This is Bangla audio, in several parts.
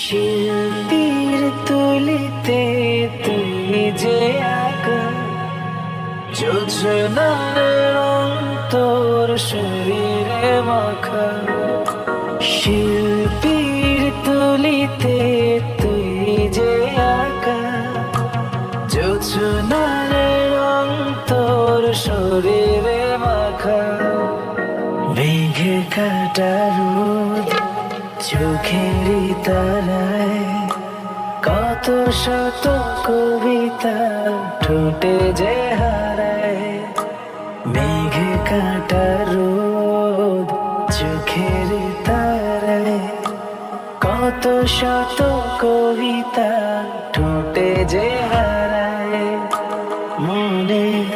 শিল্পীর তুলিতে তুই যে আঁকা যোজনার তোর শরীরে মাখা। শিল্পীর তুলিতে তুই যে আঁকা যোজনার রং তোর শরীরে মাখা। মেঘে কাটা রোদ চোখেরই তারায় কত শত কবিতা ঠোঁটে যে হারায়। মেঘে কাটা রোদ চোখের তারায় কত শত কবিতা ঠোঁটে যে হারায়। মনের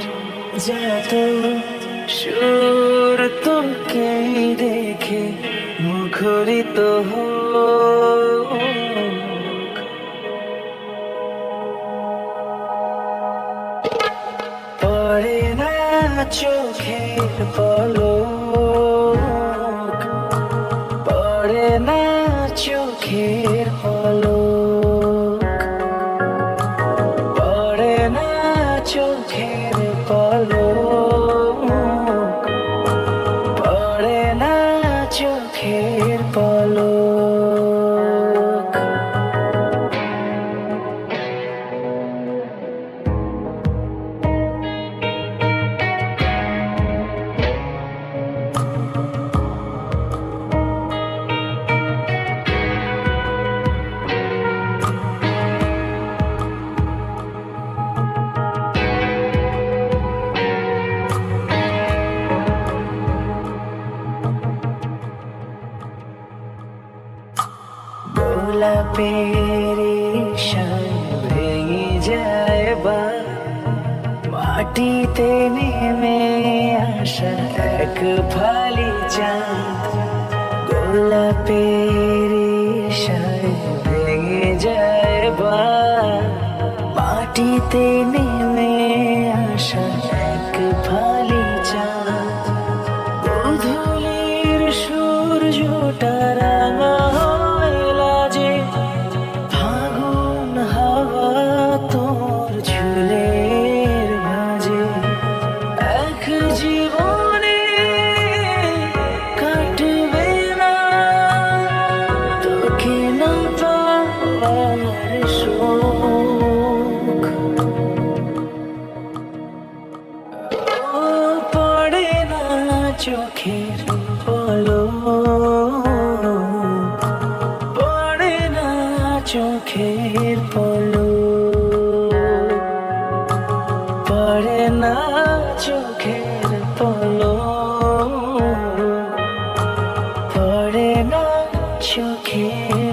যত সুর তোকে দেখে মুখরিত হোক। পড়ে না চোখের পলক। পড়ে না চোখের পলক। পড়ে না চোখের পলক। পড়ে না চোখের গোলাপের ভেঙে যায় বা মাটিতে নেমে আসা এক ফালি চাঁদ। গোলাপের ভেঙে যায় বা মাটিতে নেমে চোখের বলো পড়ে না চোখের বলো পড়ে না চোখের বলো পড়ে না চোখের